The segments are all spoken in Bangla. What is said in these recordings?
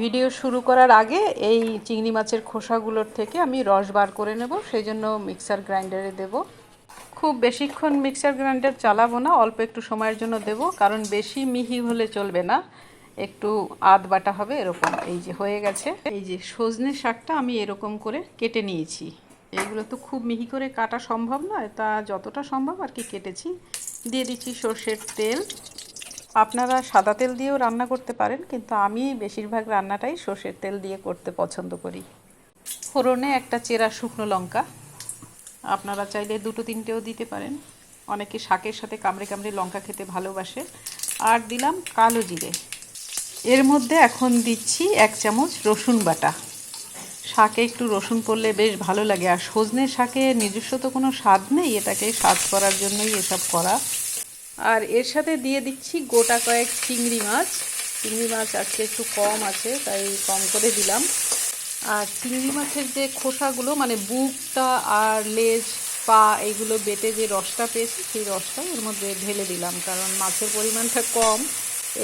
ভিডিও শুরু করার আগে এই চিংড়ি মাছের খোসাগুলোর থেকে আমি রস বার করে নেব সেই জন্য মিক্সার গ্রাইন্ডারে দেব। খুব বেশিক্ষণ মিক্সার গ্রাইন্ডার চালাবো না, অল্প একটু সময়ের জন্য দেব, কারণ বেশি মিহি হলে চলবে না। একটু আধ বাটা হবে, এরকম এই যে হয়ে গেছে। এই যে সজনে শাকটা আমি এরকম করে কেটে নিয়েছি। এইগুলো তো খুব মিহি করে কাটা সম্ভব নয়, তা যতটা সম্ভব আর কি কেটেছি। দিয়ে দিচ্ছি সর্ষের তেল। আপনারা সাদা তেল দিয়েও রান্না করতে পারেন, কিন্তু আমি বেশিরভাগ রান্নাটাই সর্ষের তেল দিয়ে করতে পছন্দ করি। ফোড়নে একটা চেরা শুকনো লঙ্কা। আপনারা চাইলে দুটো তিনটেও দিতে পারেন। অনেকে শাকের সাথে কামড়ে কামড়ে লঙ্কা খেতে ভালোবাসে। আর দিলাম কালো জিরে। এর মধ্যে এখন দিচ্ছি এক চামচ রসুন বাটা। শাকে একটু রসুন পড়লে বেশ ভালো লাগে। আর সজনে শাকে নিজস্ব তো কোনো স্বাদ নেই, এটাকে স্বাদ করার জন্যই এসব করা। আর এর সাথে দিয়ে দিচ্ছি গোটা কয়েক চিংড়ি মাছ। চিংড়ি মাছ আজকে একটু কম আছে, তাই কম করে দিলাম। আর চিংড়ি মাছের যে খোসাগুলো মানে বুকটা আর লেজ, পা, এইগুলো বেটে যে রসটা পেয়েছি, সেই রসটা এর মধ্যে ঢেলে দিলাম, কারণ মাছের পরিমাণটা কম,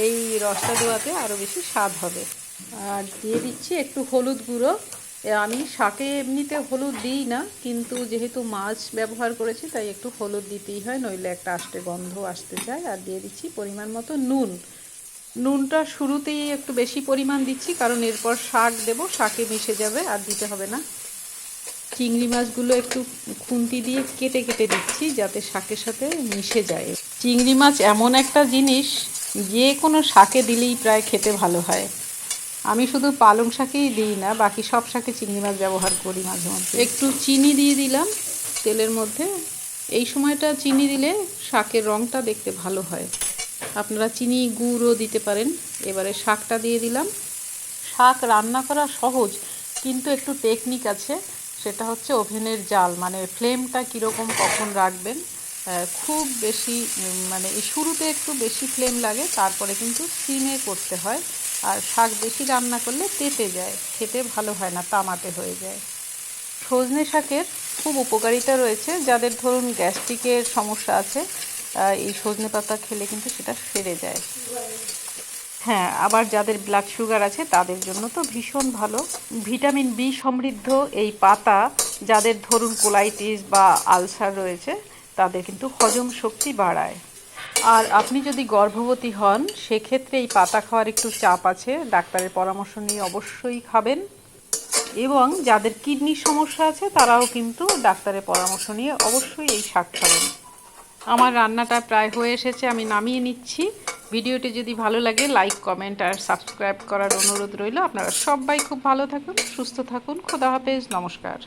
এই রসটা দেওয়াতে আরও বেশি স্বাদ হবে। আর দিয়ে দিচ্ছি একটু হলুদ গুঁড়ো। আমি শাকে এমনিতে হলুদ দিই না, কিন্তু যেহেতু মাছ ব্যবহার করেছি, তাই একটু হলুদ দিতেই হয়, নইলে একটা আষ্টে গন্ধ আসতে চায়। আর দিয়ে দিচ্ছি পরিমাণ মতো নুন। নুনটা শুরুতেই একটু বেশি পরিমাণ দিচ্ছি, কারণ এরপর শাক দেবো, শাকে মিশে যাবে, আর দিতে হবে না। চিংড়ি মাছগুলো একটু খুন্তি দিয়ে কেটে কেটে দিচ্ছি, যাতে শাকের সাথে মিশে যায়। চিংড়ি মাছ এমন একটা জিনিস, যে কোনো শাকে দিলেই প্রায় খেতে ভালো হয়। আমি শুধু পালং শাকেই দিই না, বাকি সব শাকে চিংড়ি মাছ ব্যবহার করি মাঝে মধ্যে। একটু চিনি দিয়ে দিলাম তেলের মধ্যে। এই সময়টা চিনি দিলে শাকের রঙটা দেখতে ভালো হয়। আপনারা চিনি গুঁড়ও দিতে পারেন। এবারে শাকটা দিয়ে দিলাম। শাক রান্না করা সহজ, কিন্তু একটু টেকনিক আছে। সেটা হচ্ছে ওভেনের জাল মানে ফ্লেমটা কীরকম কখন রাখবেন। খুব বেশি মানে শুরুতে একটু বেশি ফ্লেম লাগে, তারপরে কিন্তু সিমে করতে হয়। আর শাক বেশি রান্না করলে তেতে যায়, খেতে ভালো হয় না, তামাটে হয়ে যায়। সজনে শাকের খুব উপকারিতা রয়েছে, যাদের ধরুন গ্যাস্ট্রিকের সমস্যা আছে এই সজনে পাতা খেলে কিন্তু সেটা সেরে যায়। হ্যাঁ আবার যাদের ব্লাড সুগার আছে, তাদের জন্য তো ভীষণ ভালো। ভিটামিন বি সমৃদ্ধ এই পাতা, যাদের ধরুন কোলাইটিস বা আলসার রয়েছে, তাদের কিন্তু হজম শক্তি বাড়ায়। আর আপনি যদি গর্ভবতী হন, সেক্ষেত্রে এই পাতা খাওয়ার একটু চাপ আছে। ডাক্তারের পরামর্শ নিয়ে অবশ্যই খাবেন। এবং যাদের কিডনির সমস্যা আছে, তারাও কিন্তু ডাক্তারের পরামর্শ নিয়ে অবশ্যই এই শাক খাবেন। আমার রান্নাটা প্রায় হয়ে এসেছে, আমি নামিয়ে নিচ্ছি। ভিডিওটি যদি ভালো লাগে, লাইক, কমেন্ট আর সাবস্ক্রাইব করার অনুরোধ রইল। আপনারা সবাই খুব ভালো থাকুন, সুস্থ থাকুন। খোদা হাফেজ, নমস্কার।